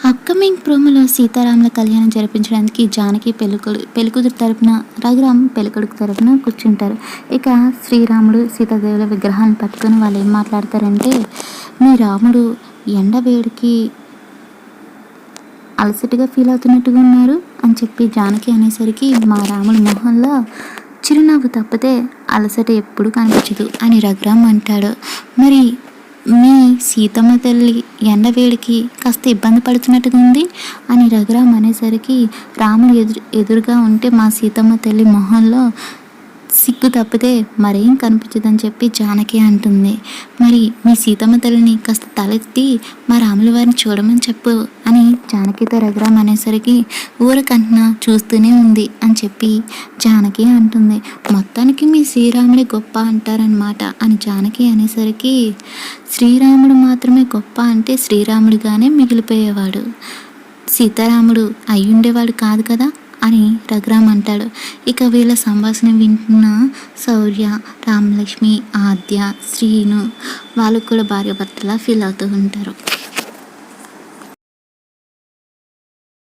Upcoming ప్రోమోలో సీతారాముల కళ్యాణం జరిపించడానికి జానకి పెళ్ళికొడు పెళ్ళికూతురు తరపున రఘురామ్ పెళ్ళికొడుకు తరపున కూర్చుంటారు. ఇక శ్రీరాముడు సీతాదేవుల విగ్రహాన్ని పట్టుకొని వాళ్ళు ఏం మాట్లాడతారంటే మీ రాముడు ఎండ వేడికి అలసటగా ఫీల్ అవుతున్నట్టుగా ఉన్నారు అని చెప్పి జానకి అనేసరికి మా రాముడి మొహంలో చిరునవ్వు తప్పితే అలసట ఎప్పుడు కనిపించదు అని రఘురామ్ అంటాడు. మరి మీ సీతమ్మ తల్లి ఎండ వేడికి కాస్త ఇబ్బంది పడుతున్నట్టుగా ఉంది అని రఘురామ్ అనేసరికి రాముడు ఎదురు ఎదురుగా ఉంటే మా సీతమ్మ తల్లి మొహంలో సిగ్గు తప్పితే మరేం కనిపించదని చెప్పి జానకి అంటుంది. మరి మీ సీతమ్మ తల్లిని కాస్త తలెత్తి మా రాముల వారిని చూడమని చెప్పు అని జానకితో రఘురామ్ అనేసరికి ఊరకంటున్నా చూస్తూనే ఉంది అని చెప్పి జానకి అంటుంది. మొత్తానికి మీ శ్రీరాముడే గొప్ప అంటారనమాట అని జానకి అనేసరికి శ్రీరాముడు మాత్రమే గొప్ప అంటే శ్రీరాముడిగానే మిగిలిపోయేవాడు. సీతారాముడు అయ్యుండేవాడు కాదు కదా అని రఘురామ్ అంటాడు. ఇక వీళ్ళ సంభాషణ వింటున్న శౌర్య రామలక్ష్మి ఆద్య శ్రీను వాళ్ళు కూడా భార్యాభర్తలా ఫీల్ అవుతూ ఉంటారు.